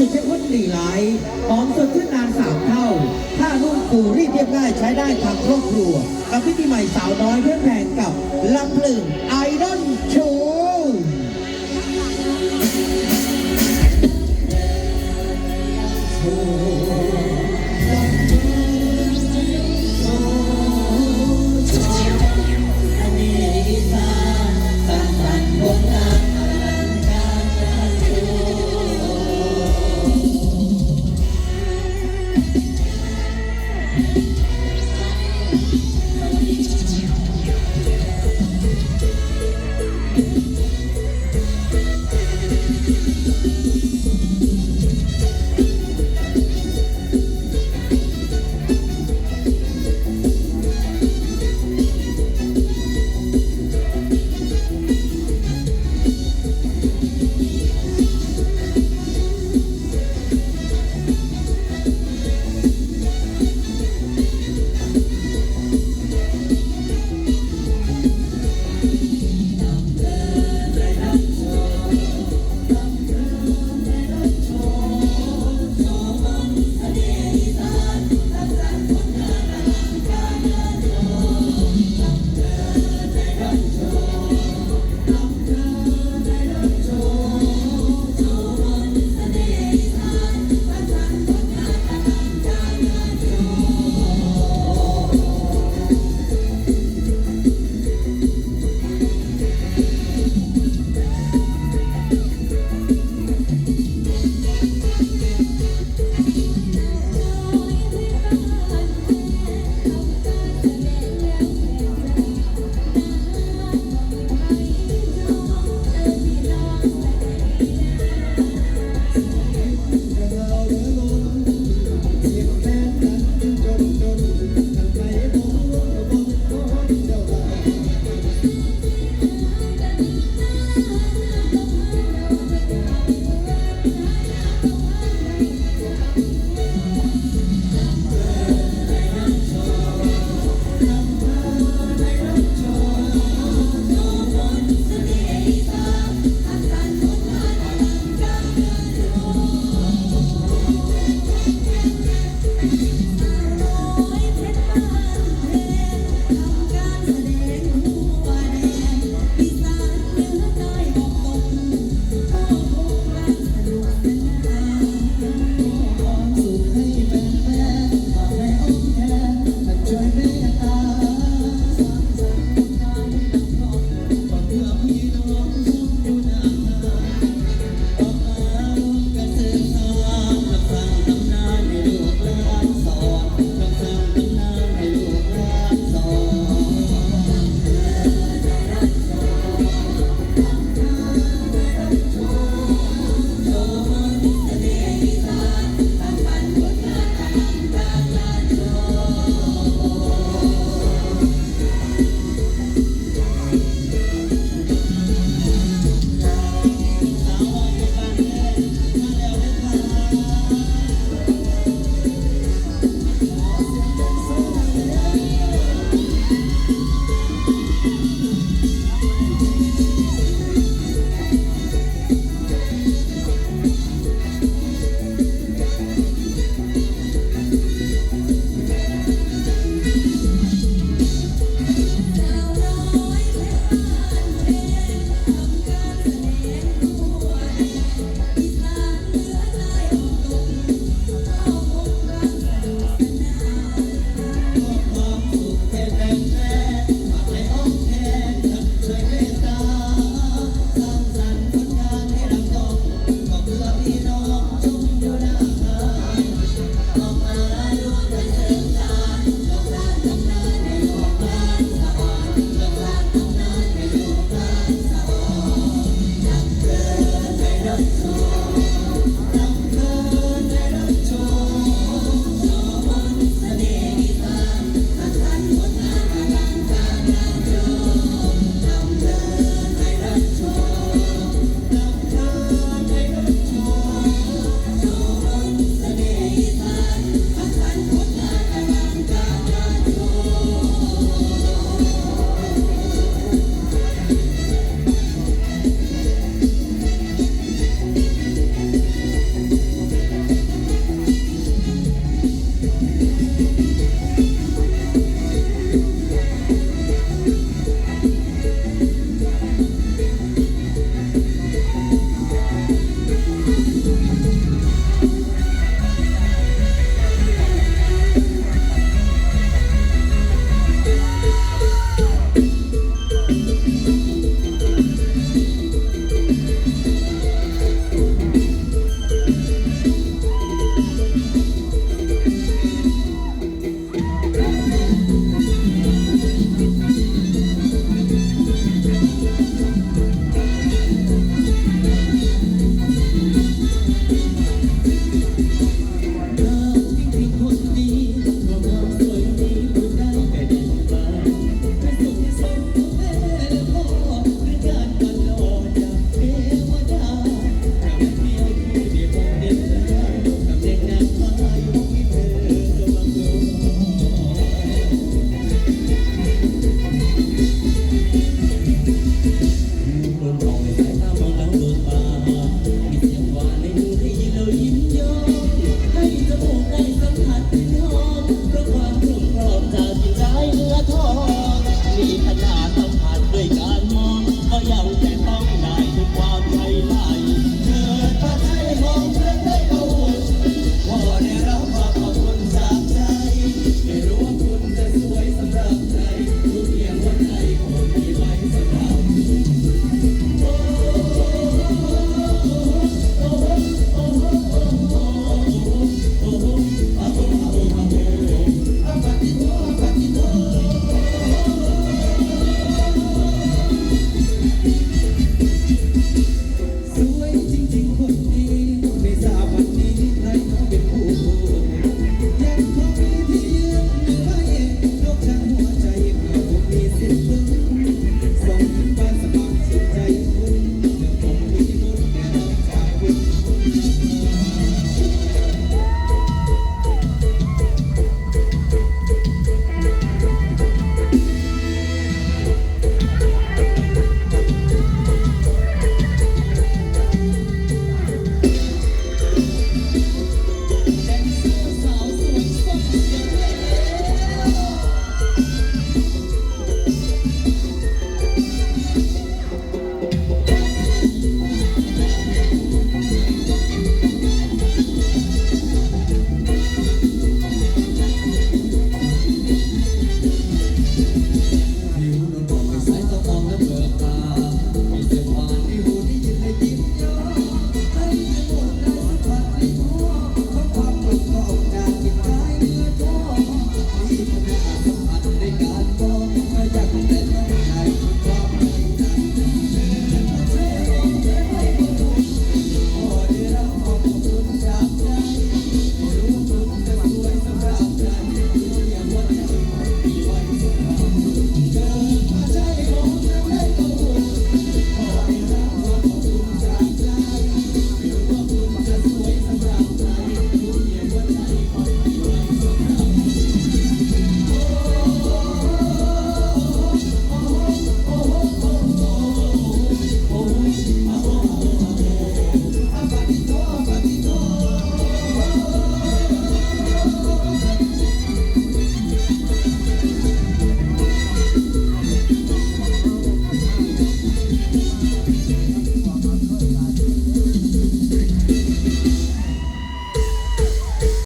สุดเข้มข้นดีหลายหอมสดขึ้นนานสามเท่าถ้านุ่มฟูรีดเรียบง่ายใช้ได้ทางครอบครัว กับพิธีใหม่สาวน้อยเพื่อนแพงกับลำลึงไอดอลโชว์ เ